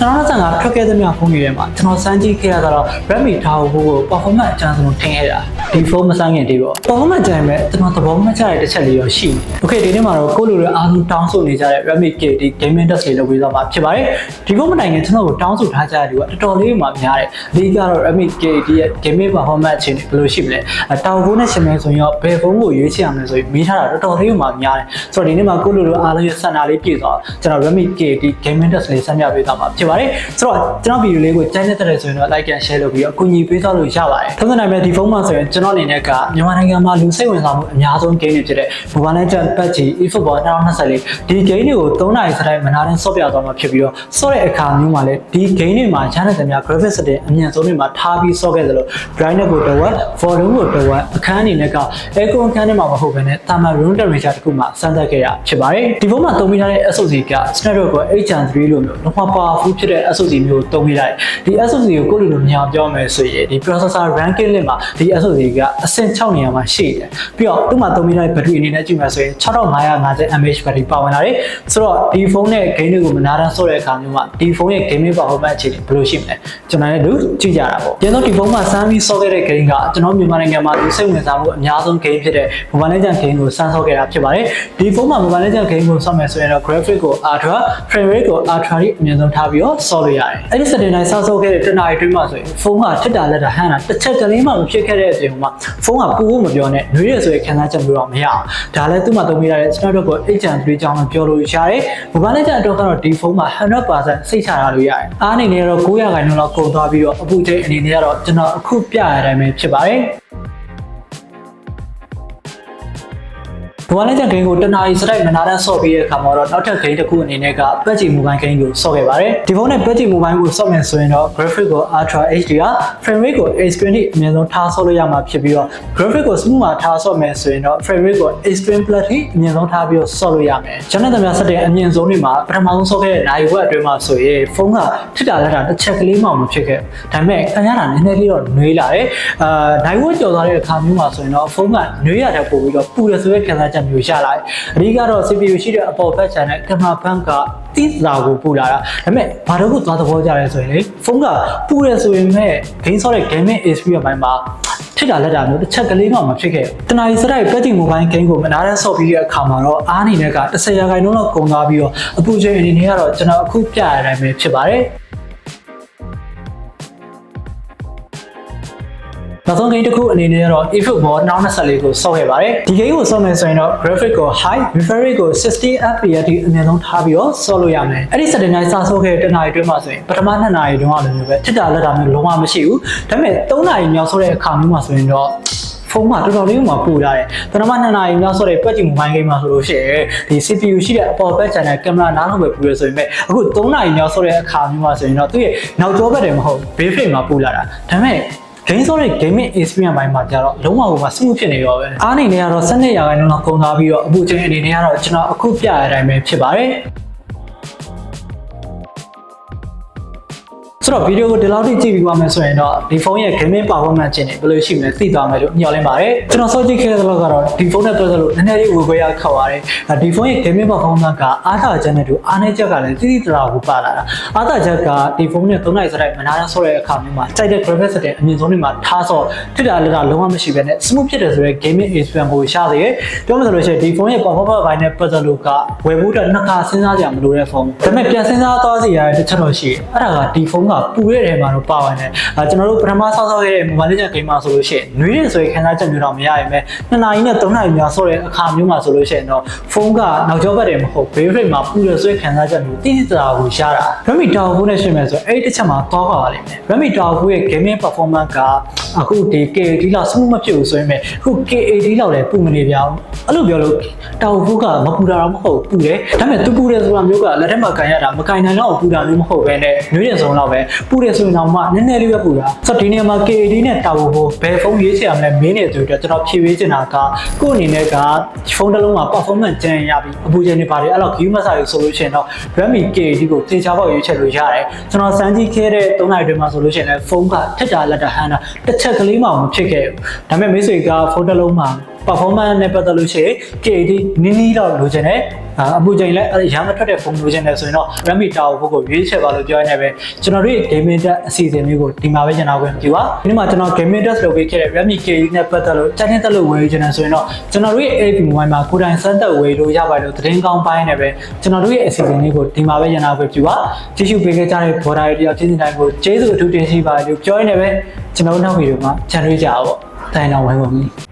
ကျွန်တော်တို့ကထွက်ခဲ့သမျှဖုန်းတွေထဲမှာကျွန်တော်စမ်းကြည့်ခဲ့ရတာတော့ Redmi Tower ကို performance အကျန်းဆုံးထင်ခဲ့တာဒီဖုန်းမစမ်းခင်တည်းပေါ့ performance ကျန်မဲ့ကျွန်တော်သဘောမကျတဲ့တစ်ချက်လေးရောရှိတယ်။ Okay ဒီနေ့မှာတော့ကိုလိုတွေအားလုံးတောင်းဆိုနေကြတဲ့ Redmi K8 gaming desk လေးလုပ်ပေးသွားမှာဖြစ်ပါတယ်။ဒီဖုန်းမတိုင်ခင်ကျွန်တော်ကိုတောင်းဆိုထားကြတဲ့လူကတော်တော်လေးမှများတယ်။အဓိကတော့ Redmi K8 ရဲ့ gaming performance အခြေအနေဘယ်လိုရှိမလဲ။တောင်ဖုန်းနဲ့ရှင်မယ်ဆိုရင်ရောဘယ်ဖုန်းကိုရွေးချယ်ရမလဲဆိုရင်မိထားတာတော်တော်လေးမှများတယ်။ဆိုတော့ဒီနေ့မှာကိုလိုတွေအားလုံးရဲ့စံနာလေးပြည့်သွားကျွန်တော် Redmi K8 gaming desk လေးစမ်းပြပေးသွားမှာဖြစ်ပါတယ်။ဆိုတော့ကျွန်တော်ဗီဒီယိုလေးကိုကြိုက်တဲ့ဆိုရင်တော့ like and share လုပ်ပြီးတော့အကူအညီပေးသွားလို့ရပါတယ်။ထုံးစံတိုင်းပဲဒီဖုန်းမှာဆိုရင်ကျွန်တော်အနေနဲ့ကမြန်မာနိုင်ငံမှာလူစိတ်ဝင်စားမှုအများဆုံး game တွေဖြစ်တဲ့ Mobile Legends PUBG eFootball 2024ဒီ game တွေကို3နာရီစတိုင်းမနာနဲ့ဆော့ပြသွားမှာဖြစ်ပြီးတော့ဆော့တဲ့အခါမျိုးမှာလည်းဒီ game တွေမှာရတဲ့သမျှ graphics တွေအမြင့်ဆုံးတွေမှာထားပြီးဆော့ခဲ့သလို brightness ကိုတစ်ဝက် volume ကိုတစ်ဝက်အခန်းအနေနဲ့က aircon အခန်းထဲမှာမဟုတ်ဘဲနဲ့ thermal room temperature တစ်ခုမှစမ်းသပ်ခဲ့ရဖြစ်ပါတယ်ဒီဖုန်းမှာသုံးမိထားတဲ့ SoC က Snapdragon 8 Gen 3လို့မျိုးလုံးဝ powerful ဖြစ်တဲ့ SoC မျိုးသုံးမိလိုက်ဒီ SoC ကိုကိုယ့်လိုလိုမြင်အောင်ပြောမယ်ဆိုရင်ဒီ processor ranking list မှာဒီ SoC ကအဆင့်6နေရာမှာရှိတယ်ပြီးတော့သူ့မှာသုံးမိထားတဲ့ battery အနေနဲ့ကြည့်မယ်ဆိုရင်6550 mAh battery ပါဝင်လာတယ်ဆိုတော့ဒီဖုန်းနဲ့ game တွေကိုမနာတမ်းဆော့တဲ့အခါမျိုးမှာဒီဖုန်းရဲ့ gaming performance အခြေအနေဘယ်လိုရှိမလဲကျွန်တော်လည်းดูကြည့်ကြတာပေါ့ပြန်တော့ဒီဖုန်းမှာစမ်းပြီးဆော့ခဲ့တဲ့ game ကကျွန်တော်မြန်မာနိုင်ငံမှာသူစိတ်ဝင်စားမှုအများဆုံး game ဖြစ်တဲ့ Mobile Legends game ကိုစမ်းဆော့ခဲ့တာဖြစ်ပါတယ်ဒီဖုန်းမှာ Mobile Legends game ကိုဆော့မယ်ဆိုရင်တော့ graphic ကို ultra frame rate ကို ultra ကြီးအမြင့်ဆုံးထားပြီးတော့ဆော့လို့ရတယ်အဲ့ဒီ setting တိုင်းဆော့ဆော့ခဲ့တဲ့တနားရီတွင်းမှာဆိုရင်ဖုန်းကထစ်တာလက်တာဟန်တာတစ်ချက်ကလေးမှမဖြစ်ခဲ့တဲ့အပြင်မှာဖုန်းကပူဖို့မပြောနဲ့နှွေးရဆိုရင်ခံစားချက်မျိုးတော့မရအောင်ဒါလည်းသူ့မှာသုံးမိရတဲ့ Snapdragon 8 Gen 3ကြောင်းလို့ပြောလို့ရတယ် Mobile Legends အတွက်ကတော့ဒီဖုန်းမှာ100%စိတ်ချရလို့ရတယ်အားအနေနဲ့တော့900ခိုင်နှုန်းလောက်ကုန်သွားပြီးတော့အခုချိန်အနေနဲ့ကတော့ကျွန်တော်အခုပြရတဲ့အတိုင်းပဲဖြစ်ပါတယ် ဘဝလည်းကြဂိမ်းကိုတနားရီစတိုက်မနာတန်းဆော့ပြီးတဲ့အခါမှာတော့နောက်ထပ်ဂိမ်းတစ်ခုအနေနဲ့ကပက်ဂျီမိုဘိုင်းဂိမ်းကိုဆော့ခဲ့ပါတယ်ဒီဖုန်းနဲ့ပက်ဂျီမိုဘိုင်းကိုဆော့မယ်ဆိုရင်တော့ graphic ကို Ultra HD က frame rate ကို Extreme အမြင့်ဆုံးထားဆော့လို့ရမှာဖြစ်ပြီးတော့ graphic ကို smooth မှာထားဆော့မယ်ဆိုရင်တော့ frame rate ကို Extreme Plus ထိအမြင့်ဆုံးထားပြီးတော့ဆော့လို့ရမယ်ကျွန်တော်တို့များဆက်တဲ့အမြင့်ဆုံးတွေမှာပထမဆုံးဆော့ခဲ့တဲ့နိုင်ဝက်အတွင်းမှာဆိုရင်ဖုန်းကထစ်တာလက်တာတစ်ချက်ကလေးမှမဖြစ်ခဲ့ဒါပေမဲ့ခံရတာနည်းနည်းလေးတော့နှွေးလာတယ်အာနိုင်ဝက်ကျော်သွားတဲ့အခါမျိုးမှာဆိုရင်တော့ဖုန်းကနှွေးရတဲ့ပို့ပြီးတော့ပူရဆိုတဲ့ခံစားချက်မျိုးရလာတယ်အဓိကတော့ CPU ရှိတဲ့အပေါ်ဖက်ချန်နဲ့ကင်မရာဘန့်ကတိစာကိုပူလာတာဒါပေမဲ့ဘာတော့ကိုသွားသဘောကြရဲဆိုရင်လေဖုန်းကပူရဆိုရင်မဲ့ game ဆော့တဲ့ gaming experience ဘိုင်းမှာထစ်တာလက်တာမျိုးတစ်ချက်ကလေးမှမဖြစ်ခဲ့ဘူးတနားရီစတိုက်ပက်တီမိုဘိုင်းဂိမ်းကိုမနာတဲ့ဆော့ပြီးတဲ့အခါမှာတော့အားအနေနဲ့က10ရာခိုင်နှုန်းလောက်ကုန်သွားပြီးတော့အပူချိန်အနေနဲ့ကတော့ကျွန်တော်အခုပြရတဲ့အတိုင်းပဲဖြစ်ပါတယ် နောက်ဆုံးဂိမ်းတစ်ခုအနေနဲ့ကတော့ eFootball 2024ကိုဆော့ခဲ့ပါတယ်ဒီဂိမ်းကိုဆော့မယ်ဆိုရင်တော့ graphic ကို high refresh rate ကို60 fps ထိအမြင့်ဆုံးထားပြီးတော့ဆော့လို့ရမယ်အဲ့ဒီ setting တိုင်းစဆော့ခဲ့တဲ့တနာရီတွင်းမှာဆိုရင်ပထမ2နာရီတွင်းကလိုမျိုးပဲတစ်တာလက်တာမျိုးလုံးဝမရှိဘူးဒါပေမဲ့3နာရီမြောက်ဆော့တဲ့အခါမျိုးမှာဆိုရင်တော့ဖုန်းမှာတော်တော်လေးမှပူလာတယ်။ပထမ2နာရီမြောက်ဆော့တဲ့ပက်ဂျီမိုဘိုင်းဂိမ်းမှာဆိုလို့ရှိရင်ဒီ CPU ရှိတဲ့အပေါ်ဘက် channel ကင်မရာနားလောက်ပဲပူရဆိုရင်မဲ့အခု3နာရီမြောက်ဆော့တဲ့အခါမျိုးမှာဆိုရင်တော့သူ့ရဲ့နောက်ကျောဘက်တယ်မဟုတ် base frame မှာပူလာတာ။ဒါပေမဲ့ game ဆိုတဲ့ gaming experience ဘိုင်းမှာကြတော့လုံးဝကိုမှ smooth ဖြစ်နေရောပဲအားအနေနဲ့ကတော့12ရာခိုင်နှုန်းလောက်ကုန်သွားပြီးတော့အခုချိန်အနေနဲ့ကတော့ကျွန်တော်အခုပြရတဲ့အတိုင်းပဲဖြစ်ပါတယ် ဆိုတော့ဗီဒီယိုကိုဒီလောက်ထိကြည့်ပြီးသွားမယ်ဆိုရင်တော့ဒီဖုန်းရဲ့ gaming performance ချင်းတွေဘယ်လိုရှိမလဲသိသွားမယ်လို့မျှော်လင့်ပါတယ်ကျွန်တော်စောကြည့်ခဲ့တဲ့လောက်ကတော့ဒီဖုန်းနဲ့ပတ်သက်လို့နည်းနည်းလေးဝေခွဲရခက်ပါတယ်ဒီဖုန်းရဲ့ gaming performance ကအားသာချက်နဲ့တူအားနည်းချက်ကလည်းတိတိတရာကိုပါလာတာအားသာချက်ကဒီဖုန်းနဲ့3နိုင်စတိုက်မနာရဆော့တဲ့အခါမျိုးမှာကြိုက်တဲ့ graphics တွေအမြင့်ဆုံးတွေမှာထားဆော့ထစ်တာလက်တာလုံးဝမရှိဘဲနဲ့ smooth ဖြစ်တယ်ဆိုရဲ gaming experience ကိုရှားသေးတယ်ပြောမှဆိုလို့ရှိရင်ဒီဖုန်းရဲ့ performance ဘိုင်းနဲ့ပတ်သက်လို့ကဝယ်ဖို့အတွက်နှစ်ခါစဉ်းစားကြမလို့တဲ့ဖုန်းဒါပေမဲ့ပြန်စဉ်းစားသွားစီရတဲ့တစ်ချက်တော့ရှိတယ်အဲ့ဒါကဒီဖုန်းကပူတဲ့ထဲမှာတော့ပါဝင်တယ်အဲကျွန်တော်တို့ပထမဆောက်ဆောက်ခဲ့တဲ့ mobile legend game မှာဆိုလို့ရှိရင်နှွေးရဆိုရင်ခံစားချက်မျိုးတော့မရရင်ပဲ2နာရီနဲ့3နာရီများဆော့တဲ့အခါမျိုးမှာဆိုလို့ရှိရင်တော့ဖုန်းကနောက်ကျောဘက်တယ်မဟုတ် base rate မှာပူရဆိုရင်ခံစားချက်မျိုးတိတိကျကျကိုရှားတာ Redmi Tower ဖုန်းနဲ့ရှင်းမယ်ဆိုအဲ့ဒီတစ်ချက်မှာသွားပါလိမ့်မယ် Redmi Tower ဖုန်းရဲ့ gaming performance ကအခုဒီ K80 လောက် smooth မဖြစ်ဘူးဆိုရင်ပဲအခု K80 လောက်လည်းပူမနေပြောင်းအဲ့လိုပြောလို့ Tower ဖုန်းကမပူတာတော့မဟုတ်ပူတယ်ဒါပေမဲ့သူပူတယ်ဆိုတာမျိုးကလက်ထက်မှာကန်ရတာမကန်နိုင်တော့ပူတာမျိုးမဟုတ်ပဲနဲ့နှွေးတဲ့ဆုံးလောက်ပဲပူတယ်ဆိုရင်တော့မှနည်းနည်းလေးပဲပူတာဆိုတော့ဒီနေရာမှာ K80 နဲ့ Tower ဖုန်းဘယ်ဖုန်းရွေးချယ်ရမလဲမင်းနေသူအတွက်ကျွန်တော်ဖြည့်ပေးချင်တာကကိုယ့်အနေနဲ့ကဖုန်းတစ်လုံးမှာ performance ကျန်ရပြီအပူချိန်တွေပါတယ်အဲ့တော့ view master တွေဆိုလို့ရှိရင်တော့ Redmi K80 ကိုသင်ချာပေါက်ရွေးချယ်လို့ရတယ်ကျွန်တော်စမ်းကြည့်ခဲ့တဲ့3နိုင်တွင်မှာဆိုလို့ရှိရင်လည်းဖုန်းကထက်တာလက်တာဟန်တာတစ်ချက်ကလေးမှမဖြစ်ခဲ့ဘူးဒါပေမဲ့မိတ်ဆွေကဖုန်းတစ်လုံးမှာ performance နဲ့ပတ်သက်လို့ရှိရင် KD နီးနီးတော့လိုချင်တယ်အာအမှုချိန်လည်းရမ်းမထွက်တဲ့ဖုန်းလိုချင်တယ်ဆိုရင်တော့ Redmi Tower ဘုတ်ကိုရွေးချယ်ပါလို့ပြောရနေပဲကျွန်တော်တို့ရဲ့ gaming test အစီအစဉ်လေးကိုဒီမှာပဲကျွန်တော်ဝင်ပြပါဒီမှာကျွန်တော် gaming test လုပ်ပေးခဲ့တဲ့ Redmi KD နဲ့ပတ်သက်လို့ချက်ချင်းတက်လို့ဝယ်ချင်တယ်ဆိုရင်တော့ကျွန်တော်တို့ရဲ့ AP mobile မှာကိုယ်တိုင်စမ်းသက်ဝယ်လို့ရပါတယ်လို့သတင်းကောင်းပိုင်းနေပဲကျွန်တော်တို့ရဲ့အစီအစဉ်လေးကိုဒီမှာပဲကျွန်တော်ဝင်ပြပါကြည့်ရှုပေးခဲ့ကြတဲ့ border တွေတယောက်ချင်းစီတိုင်းကိုကျေးဇူးအထူးတင်ရှိပါတယ်လို့ပြောရနေပဲကျွန်တော်တို့နောက်ဗီဒီယိုမှာချန်တွေ့ကြပါပေါ့တိုင်တော်ဝိုင်းပါမယ်